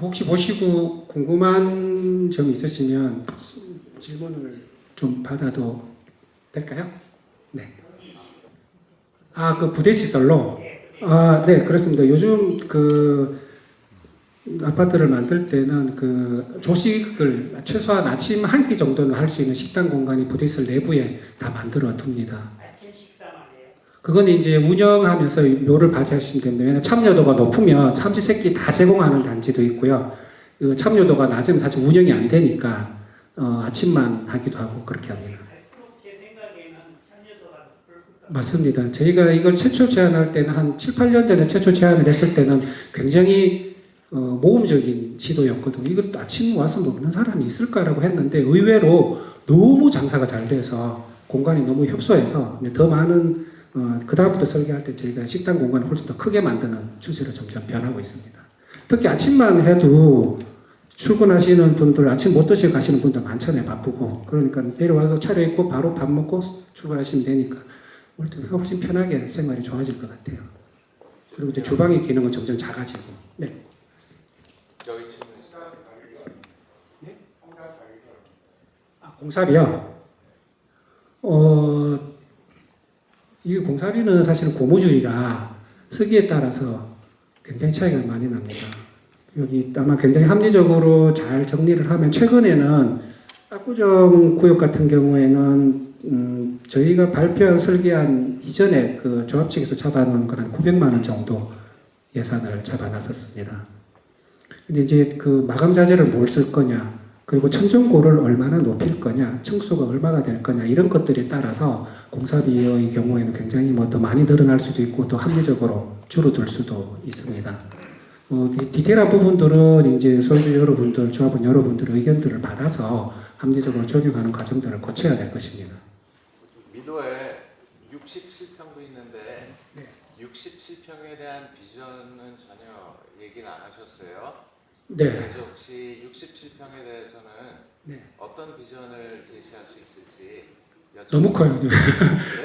혹시 보시고 궁금한 점 있으시면 질문을 좀 받아도 될까요? 네. 아, 그 부대 시설로? 아, 네, 그렇습니다. 요즘 그 아파트를 만들 때는 그 조식을 최소한 아침 한 끼 정도는 할 수 있는 식당 공간이 부대시설 내부에 다 만들어 둡니다. 그건 이제 운영하면서 묘를 발휘하시면 됩니다. 왜냐하면 참여도가 높으면 삼시세끼 다 제공하는 단지도 있고요. 그 참여도가 낮으면 사실 운영이 안 되니까 어, 아침만 하기도 하고 그렇게 합니다. 맞습니다. 저희가 이걸 최초 제안할 때는 한 7, 8년 전에 최초 제안을 했을 때는 굉장히 어, 모험적인 시도였거든요. 이걸 아침 와서 먹는 사람이 있을까라고 했는데 의외로 너무 장사가 잘 돼서 공간이 너무 협소해서 더 많은 어, 그 다음부터 설계할 때 저희가 식당 공간을 훨씬 더 크게 만드는 추세로 점점 변하고 있습니다. 특히 아침만 해도 출근하시는 분들 아침 못 드시고 가시는 분들 많잖아요 바쁘고 그러니까 내려와서 차려입고 바로 밥 먹고 출발하시면 되니까 훨씬 편하게 생활이 좋아질 것 같아요. 그리고 이제 주방의 기능은 점점 작아지고 네. 질문 있어요? 아, 공사비요. 어, 이 공사비는 사실은 고무줄이라 쓰기에 따라서 굉장히 차이가 많이 납니다. 여기 아마 굉장히 합리적으로 잘 정리를 하면 최근에는 압구정 구역 같은 경우에는 음, 저희가 발표한 설계한 이전에 그 조합 측에서 잡아놓은 건한 900만 원 정도 예산을 잡아놨었습니다. 근데 이제 그 마감 자재를 뭘 쓸 거냐, 그리고 천정고를 얼마나 높일 거냐, 층수가 얼마가 될 거냐 이런 것들에 따라서 공사비의 경우에는 굉장히 뭐 더 많이 늘어날 수도 있고 또 합리적으로 줄어들 수도 있습니다. 어, 디- 디테일한 부분들은 이제 소유주 여러분들, 조합원 여러분들의 의견들을 받아서 합리적으로 적용하는 과정들을 거쳐야 될 것입니다. 미도에 67평도 있는데 네. 67평에 대한 비전은 전혀 얘기는 안 하셨어요. 네, 그래서 혹시 67평에 대해서는 네. 어떤 비전을 제시할 수 있을지 여쭤- 너무 커요. 네?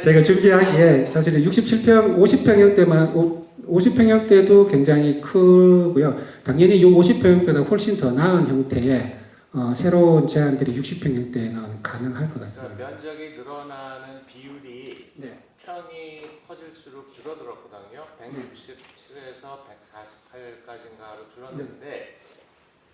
제가 준비하기에 사실은 67평, 50평형대만 50평형대도 굉장히 크고요. 당연히 이 50평형대보다 훨씬 더 나은 형태의 어, 새로운 제안들이 60평형대는 가능할 것 그러니까 같습니다. 면적이 늘어나는 커질수록 줄어들었거든요. 167에서 148까지인가로 줄었는데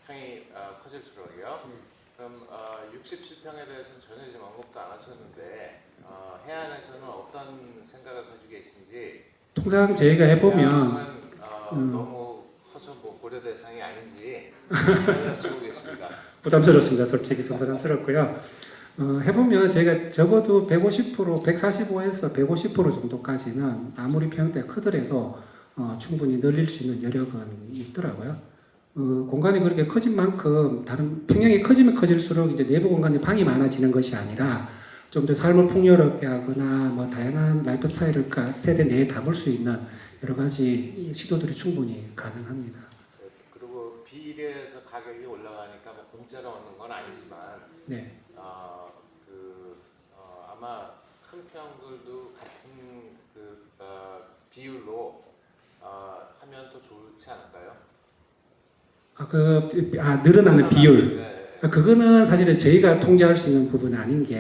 평이 어, 커질수록이요. 네. 그럼 어, 67평에 대해서는 전혀 지금 언급도 안 하셨는데 어, 해안에서는 어떤 생각을 가지고 계신지 통상 저희가 해보면 어, 음. 너무 커서 뭐 고려 대상이 아닌지 여쭤보겠습니다. 부담스럽습니다. 솔직히 좀 부담스럽고요. 어, 해보면 저희가 적어도 150%, 145에서 150% 정도까지는 아무리 평형대가 크더라도 어, 충분히 늘릴 수 있는 여력은 있더라고요. 어, 공간이 그렇게 커진 만큼 다른 평형이 커지면 커질수록 이제 내부 공간에 방이 많아지는 것이 아니라 좀 더 삶을 풍요롭게 하거나 뭐 다양한 라이프 스타일을 가- 세대 내에 담을 수 있는 여러 가지 시도들이 충분히 가능합니다. 그리고 비례해서 가격이 올라가니까 뭐 공짜로 얻는 건 아니지만 네. 어, 그, 어, 아마 큰 평들도 같은 그 어, 비율로 어, 하면 더 좋지 않을까요? 아, 그, 아, 늘어나는 비율. 네. 아, 그거는 사실은 저희가 통제할 수 있는 부분은 아닌 게,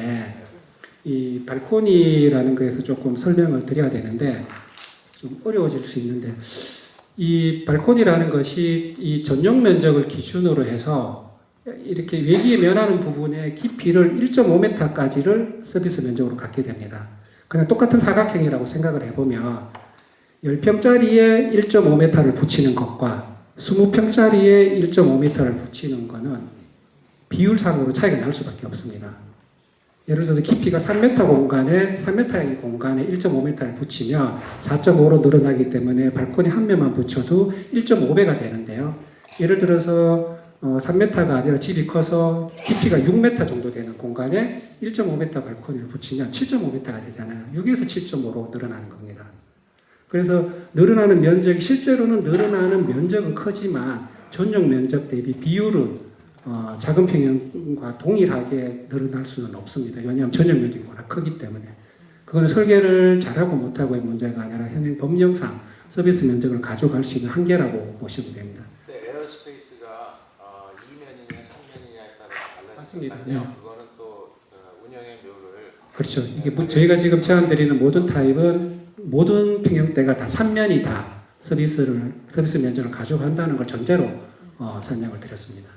이 발코니라는 거에서 조금 설명을 드려야 되는데, 좀 어려워질 수 있는데, 이 발코니라는 것이 이 전용 면적을 기준으로 해서 이렇게 외기에 면하는 부분의 깊이를 1.5m까지를 서비스 면적으로 갖게 됩니다. 그냥 똑같은 사각형이라고 생각을 해보면 10평짜리에 1.5m를 붙이는 것과 20평짜리에 1.5m를 붙이는 거는 비율상으로 차이가 날 수밖에 없습니다. 예를 들어서 깊이가 3m 공간에 3m의 공간에 1.5m를 붙이면 4.5로 늘어나기 때문에 발코니 한 면만 붙여도 1.5배가 되는데요. 예를 들어서 어, 3m가 아니라 집이 커서 깊이가 6m 정도 되는 공간에 1.5m 발코니를 붙이면 7.5m가 되잖아요. 6에서 7.5로 늘어나는 겁니다. 그래서 늘어나는 면적이 실제로는 늘어나는 면적은 크지만 전용 면적 대비 비율은 어, 작은 평형과 동일하게 늘어날 수는 없습니다. 왜냐하면 전용 면적이 워낙 크기 때문에 그거는 설계를 잘하고 못하고의 문제가 아니라 현행 법령상 서비스 면적을 가져갈 수 있는 한계라고 보시면 됩니다. 근데 에어스페이스 서비스가 어, 2면이냐 3면이냐에 따라 맞습니다. 네. 그거는 또 어, 운영의 묘를 그렇죠. 이게 뭐 저희가 지금 제안 드리는 모든 타입은 모든 평형대가 다 3면이 다 서비스를 서비스 면적을 가져간다는 걸 전제로 어, 설명을 드렸습니다.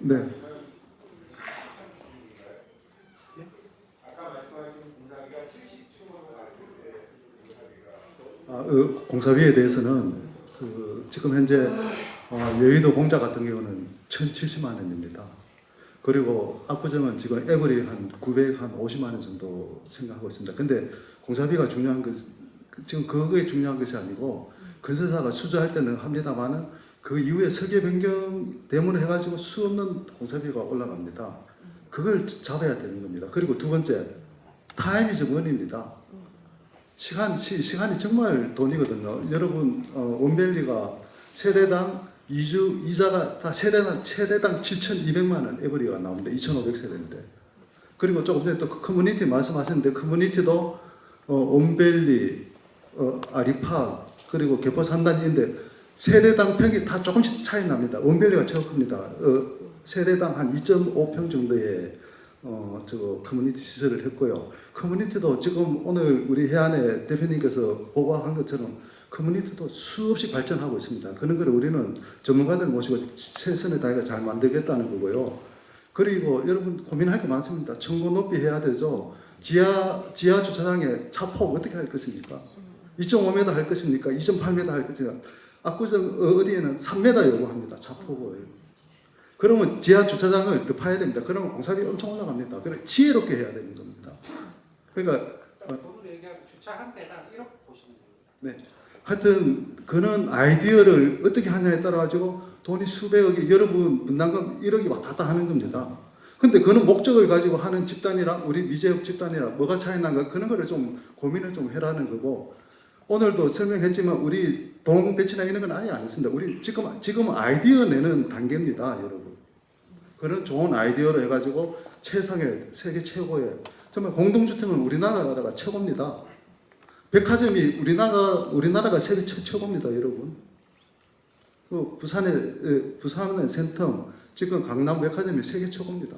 네. 아, 어, 공사비에 대해서는 그 지금 현재 어, 여의도 공자 같은 경우는 1,070만 원입니다. 그리고 압구정은 지금 에버리 한 900, 한 50만 원 정도 생각하고 있습니다. 근데 공사비가 중요한 것, 지금 그게 중요한 것이 아니고 건설사가 수주할 때는 합니다만은 그 이후에 설계 변경 때문에 해가지고 수 없는 공사비가 올라갑니다. 그걸 잡아야 되는 겁니다. 그리고 두 번째, 타임이 정원입니다. 시간, 시, 시간이 정말 돈이거든요. 여러분, 어, 원벨리가 세대당 이주 이자가 다 세대당, 세대당 7,200만 원 에버리가 나옵니다. 2,500세대인데. 그리고 조금 전에 또그 커뮤니티 말씀하셨는데 커뮤니티도 어, 온벨리, 어, 아리파 그리고 개포 산단인데 세대당 평이 다 조금씩 차이 납니다. 원벨리가 최고 큽니다. 어, 세대당 한 2.5평 정도의 어, 저거 커뮤니티 시설을 했고요. 커뮤니티도 지금 오늘 우리 해안의 대표님께서 보고한 것처럼 커뮤니티도 수없이 발전하고 있습니다. 그런 걸 우리는 전문가들 모시고 최선의 다해가 잘 만들겠다는 거고요. 그리고 여러분 고민할 게 많습니다. 청구 높이 해야 되죠. 지하 지하 주차장에 차폭 어떻게 할 것입니까? 2.5m 할 것입니까? 2.8m 할 것입니까? 압구정 어, 어디에는 3m 요구합니다. 차폭을. 그러면 지하 주차장을 더 파야 됩니다. 그러면 공사비 엄청 올라갑니다. 그래 지혜롭게 해야 되는 겁니다. 그러니까 돈으로 얘기하면 주차 한 대당 1억 보시면 됩니다. 하여튼 그런 아이디어를 어떻게 하냐에 따라 가지고 돈이 수백억이 여러분 분담금 1억이 왔다 갔다 하는 겁니다. 근데 그는 목적을 가지고 하는 집단이랑 우리 미제역 집단이랑 뭐가 차이 난가 그런 거를 좀 고민을 좀 해라는 거고 오늘도 설명했지만 우리 동 배치나 이런 건 아예 안 했습니다. 우리 지금 지금 아이디어 내는 단계입니다, 여러분. 그런 좋은 아이디어로 해가지고 최상의 세계 최고의 정말 공동주택은 우리나라가 최고입니다. 백화점이 우리나라 우리나라가 세계 최, 최고입니다, 여러분. 그 부산의 에, 부산의 센텀 지금 강남 백화점이 세계 최고입니다.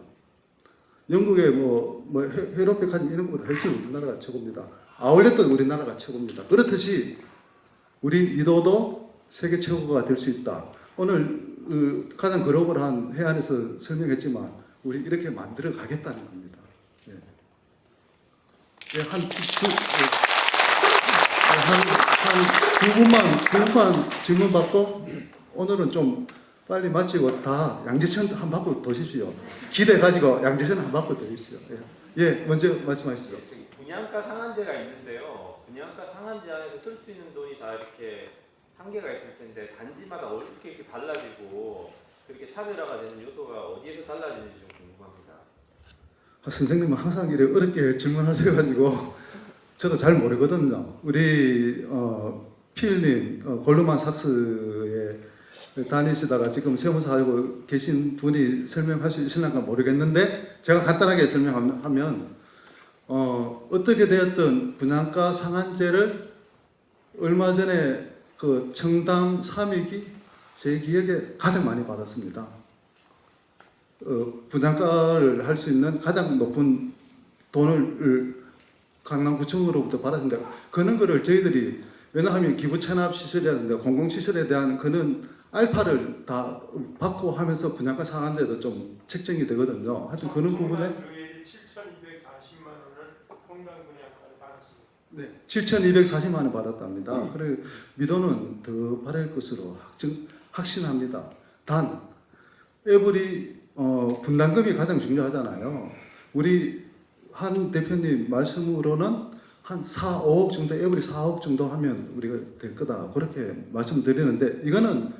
영국의 뭐, 뭐 회- 회로 백화점 이런 것보다 훨씬 우리나라가 최고입니다. 아울렛도 우리나라가 최고입니다. 그렇듯이 우리 이도도 세계 최고가 될 수 있다. 오늘 그 가장 글로벌한 해안에서 설명했지만 우리 이렇게 만들어 가겠다는 겁니다. 예. 예, 한 두, 두, 예. 한한두 분만 두 분만 질문 받고 오늘은 좀 빨리 마치고 다 양재천 한 바퀴 도시시오. 기대 가지고 양재천 한 바퀴 도시시오. 예. 예, 먼저 말씀하시죠. 분양가 상한제가 있는데요. 분양가 상한제 안에서 쓸 수 있는 돈이 다 이렇게 한계가 있을 텐데 단지마다 어떻게 이렇게 달라지고 그렇게 차별화가 되는 요소가 어디에서 달라지는지 좀 궁금합니다. 아, 선생님은 항상 이렇게 어렵게 질문하셔가지고 저도 잘 모르거든요. 우리 어, 필님 어, 골르만 삭스에 다니시다가 지금 세무사 하고 계신 분이 있을까 모르겠는데 제가 간단하게 설명하면 어, 어떻게 되었든 분양가 상한제를 얼마 전에 그 청담 삼익이 제 기억에 가장 많이 받았습니다. 어, 분양가를 할 수 있는 가장 높은 돈을 강남구청으로부터 받았습니다. 그런 거를 저희들이 왜냐하면 기부 체납 시설이라든가 공공 시설에 대한 그는 알파를 다 받고 하면서 분양가 상한제도 좀 책정이 되거든요. 하여튼 그런 부분에 저희 7,240만 원을 공단 분양가를 받았습니다. 네, 7,240만 원 받았답니다. 그래 미도는 더 받을 것으로 확증 확신합니다. 단 에브리 어, 분담금이 가장 중요하잖아요. 우리 한 대표님 말씀으로는 한 4, 5억 정도 에브리 4억 정도 하면 우리가 될 거다 그렇게 말씀드리는데 이거는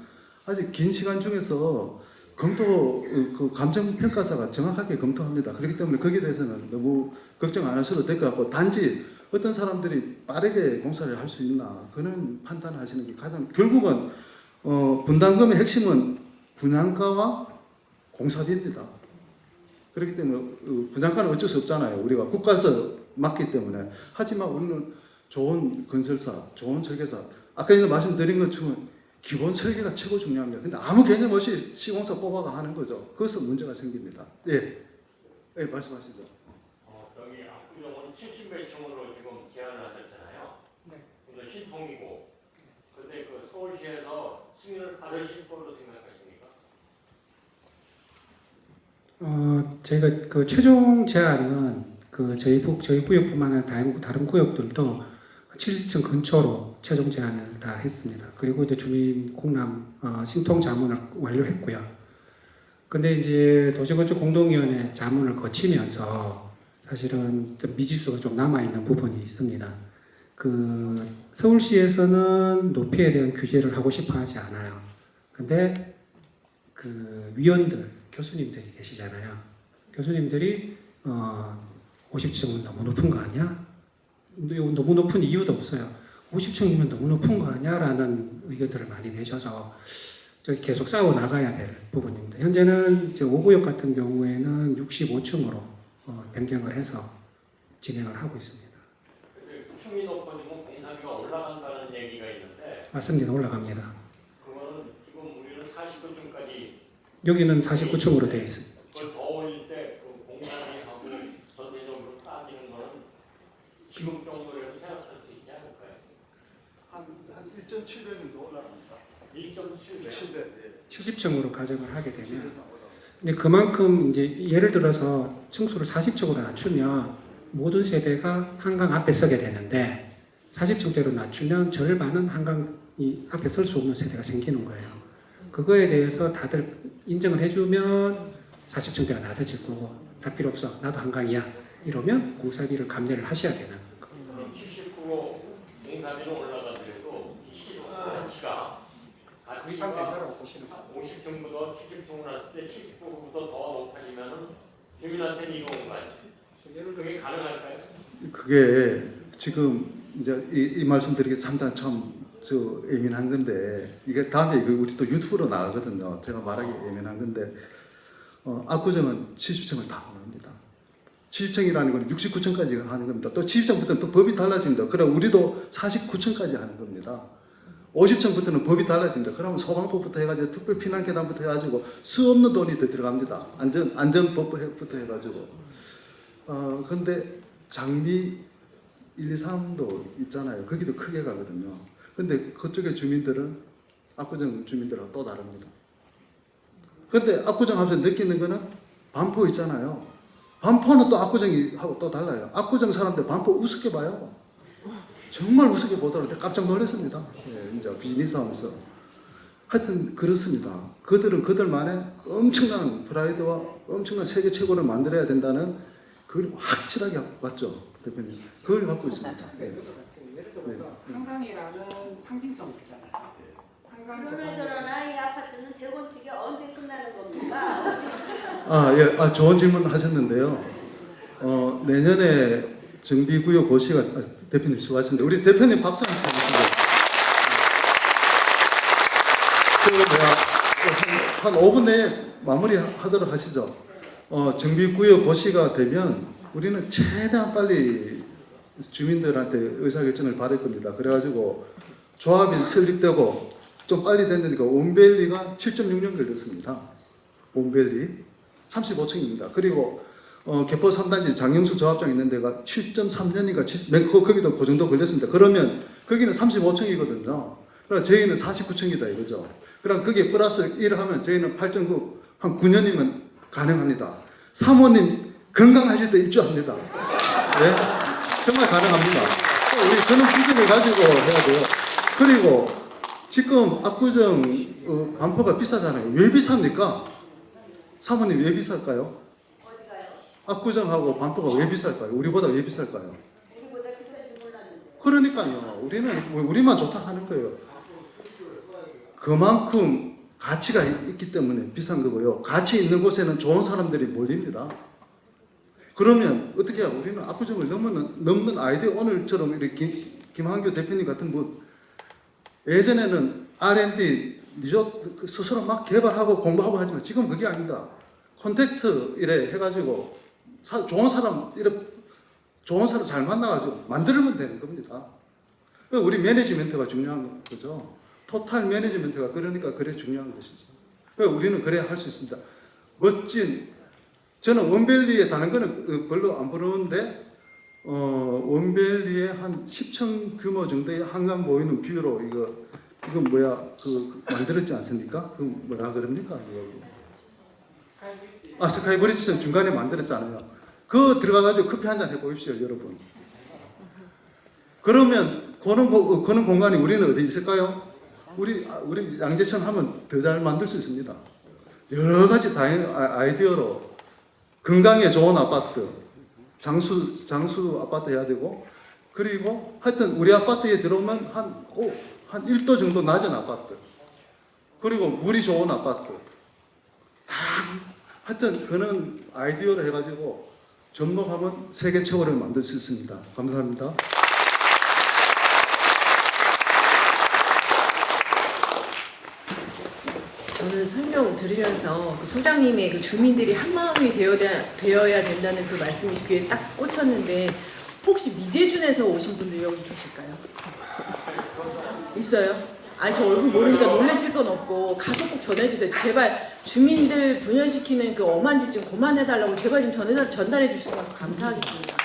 아직 긴 시간 중에서 검토 어, 그 감정 평가사가 정확하게 검토합니다. 그렇기 때문에 거기에 대해서는 너무 걱정 안 하셔도 될 것 같고 단지 어떤 사람들이 빠르게 공사를 할 수 있나 그는 판단하시는 게 가장 결국은 어, 분담금의 핵심은 분양가와 공사비입니다. 그렇기 때문에 어, 분양가는 어쩔 수 없잖아요. 우리가 국가에서 맞기 때문에 하지만 우리는 좋은 건설사, 좋은 설계사 아까 전에 말씀드린 것처럼 기본 설계가 최고 중요합니다. 근데 아무 개념 없이 시공사 뽑아가 하는 거죠. 거기서 문제가 생깁니다. 예, 예 말씀하시죠. 어, 여기 압구정은 70몇 층으로 지금 제안을 하셨잖아요. 네. 그래서 신통이고. 근데 그 서울시에서 승인을 받으실 걸로 생각하십니까? 어, 저희가 그 최종 제안은 그 저희 부 저희 구역뿐만 아니라 다른 다른 구역들도 70층 근처로 최종 제안을 다 했습니다. 그리고 이제 주민 공람 어, 신통 자문을 완료했고요. 근데 이제 도시건축 공동위원회 자문을 거치면서 사실은 좀 미지수가 좀 남아 있는 부분이 있습니다. 그 서울시에서는 높이에 대한 규제를 하고 싶어 하지 않아요. 근데 그 위원들 교수님들이 계시잖아요. 교수님들이 어 50층은 너무 높은 거 아니야? 너무 높은 이유도 없어요. 50층이면 너무 높은 거 아니야 라는 의견들을 많이 내셔서 저 계속 싸워 나가야 될 부분입니다. 현재는 이제 5구역 같은 경우에는 65층으로 어, 변경을 해서 진행을 하고 있습니다. 높아지면 공사비가 올라간다는 얘기가 있는데 맞습니다. 올라갑니다. 그거는 지금 우리는 49층까지 여기는 49층으로 되어 있습니다. 그 공사비하고 전체적으로 따지는 거는 지금 정도로 해도 생각할 수 있지 않을까요? 한한 1.7배는 더 올라갑니다. 1.7배. 7배. 70층으로 가정을 하게 되면 근데 그만큼 이제 예를 들어서 층수를 40층으로 낮추면 모든 세대가 한강 앞에 서게 되는데 40층대로 낮추면 절반은 한강이 앞에 설 수 없는 세대가 생기는 거예요. 그거에 대해서 다들 인정을 해주면 40층대가 낮아질 거고 다 필요 없어 나도 한강이야 이러면 공사비를 감내를 하셔야 되는 거예요. 79로 공사비는 올라가더라도 이 시공 가치가 가치가 보시는 50정보다 70정을 했을 때 79보다 더 높아지면은 주민한테는 이로운 거예요. 그게 가능할까요? 그게 지금 이제 이, 이 말씀드리기 상당히 참 저 예민한 건데 이게 다음에 그 우리 또 유튜브로 나가거든요. 제가 말하기 예민한 건데 어, 압구정은 70층을 다 원합니다. 70층이라는 건 69층까지 하는 겁니다. 또 70층부터는 또 법이 달라집니다. 그럼 우리도 49층까지 하는 겁니다. 50층부터는 법이 달라집니다. 그러면 소방법부터 해가지고 특별 피난 계단부터 해가지고 수 없는 돈이 더 들어갑니다. 안전 안전법부터 해가지고 어 근데 장미 1, 2, 3도 있잖아요. 거기도 크게 가거든요. 근데 그쪽의 주민들은 압구정 주민들하고 또 다릅니다. 근데 압구정 하면서 느끼는 거는 반포 있잖아요. 반포는 또 압구정이 하고 또 달라요. 압구정 사람들 반포 우습게 봐요. 정말 우습게 보더라고요. 깜짝 놀랐습니다. 예, 이제 비즈니스 하면서. 하여튼 그렇습니다. 그들은 그들만의 엄청난 프라이드와 엄청난 세계 최고를 만들어야 된다는 그걸 확실하게 맞죠, 대표님. 그걸 갖고 있습니다. 예. 예를 들어서 한강이라는 상징성이 있잖아요. 한강 그러면 저런 아이 아파트는 재건축이 언제 끝나는 겁니까? 아, 예, 아, 좋은 질문 하셨는데요. 어, 내년에 정비구역 고시가, 아, 대표님 수고하셨습니다. 우리 대표님 박수 한번 쳐주시죠. 저 뭐야, 한, 한 5분 내에 마무리 하도록 하시죠. 어, 정비구역 고시가 되면 우리는 최대한 빨리 주민들한테 의사결정을 받을 겁니다. 그래가지고 조합이 설립되고 좀 빨리 됐으니까 온벨리가 7.6년 걸렸습니다. 온벨리 35층입니다. 그리고 어, 개포 3단지 장영수 조합장 있는 데가 7.3년인가 7, 그, 거기도 그 정도 걸렸습니다. 그러면 거기는 35층이거든요. 그럼 저희는 49층이다 이거죠. 그럼 거기에 플러스 1을 하면 저희는 8.9, 한 9년이면 가능합니다. 사모님 건강하실 때 입주합니다. 네? 정말 가능합니다. 또 우리 그런 기준을 가지고 해야 돼요. 그리고 지금 압구정 어, 반포가 비싸잖아요. 왜 비쌉니까? 사모님 왜 비쌀까요? 압구정하고 반포가 왜 비쌀까요? 우리보다 왜 비쌀까요? 그러니까요. 우리는 뭐 우리만 좋다 하는 거예요. 그만큼 가치가 있기 때문에 비싼 거고요. 가치 있는 곳에는 좋은 사람들이 몰립니다. 그러면 어떻게 해요? 우리는 압구정을 넘는, 넘는 아이디어 오늘처럼 이렇게 김, 김한교 대표님 같은 분 예전에는 R&D 리조트 스스로 막 개발하고 공부하고 하지만 지금 그게 아닙니다. 콘택트 이래 해가지고 사- 좋은 사람 이래 좋은 사람 잘 만나가지고 만들면 되는 겁니다. 그 우리 매니지먼트가 중요한 거죠. 토탈 매니지먼트가 그러니까 그래 중요한 것이죠. 그 우리는 그래야 할 수 있습니다. 멋진 저는 원벨리에 다른 거는 어, 별로 안 부러운데 어, 원벨리에 한 10층 규모 정도의 한강 보이는 뷰로 이거 이거 뭐야 그, 그 만들었지 않습니까? 그 뭐라 그럽니까? 아 스카이 브리지는 중간에 만들었잖아요. 그 들어가가지고 커피 한 잔 해보십시오, 여러분. 그러면 그는 고- 그는 공간이 우리는 어디 있을까요? 우리 아, 우리 양재천 하면 더 잘 만들 수 있습니다. 여러 가지 다양한 아- 아이디어로 건강에 좋은 아파트, 장수 장수 아파트 해야 되고 그리고 하여튼 우리 아파트에 들어오면 한, 오, 한 1도 정도 낮은 아파트 그리고 물이 좋은 아파트 다 하여튼 그는 아이디어로 해가지고 접목하면 세계 최고를 만들 수 있습니다. 감사합니다. 저는 설명 들으면서 그 소장님의 그 주민들이 한 마음이 되어야, 되어야 된다는 그 말씀이 귀에 딱 꽂혔는데 혹시 미제준에서 오신 분들 여기 계실까요? 있어요? 아니 저 얼굴 모르니까 놀라실 건 없고 가서 꼭 전해주세요. 제발 주민들 분열시키는 그 엄한 짓 좀 그만해달라고 제발 좀 전해, 전달해 주시면 감사하겠습니다.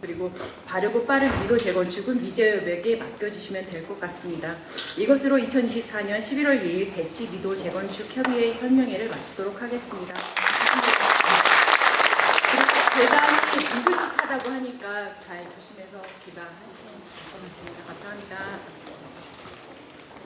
그리고 바르고 빠른 미도 재건축은 미제협에게 맡겨주시면 될 것 같습니다. 이것으로 2024년 11월 2일 대치 미도 재건축 협의회 설명회를 마치도록 하겠습니다. 대단히 불규칙하다고 하니까 잘 조심해서 귀가하시면 될 것 같습니다. 감사합니다.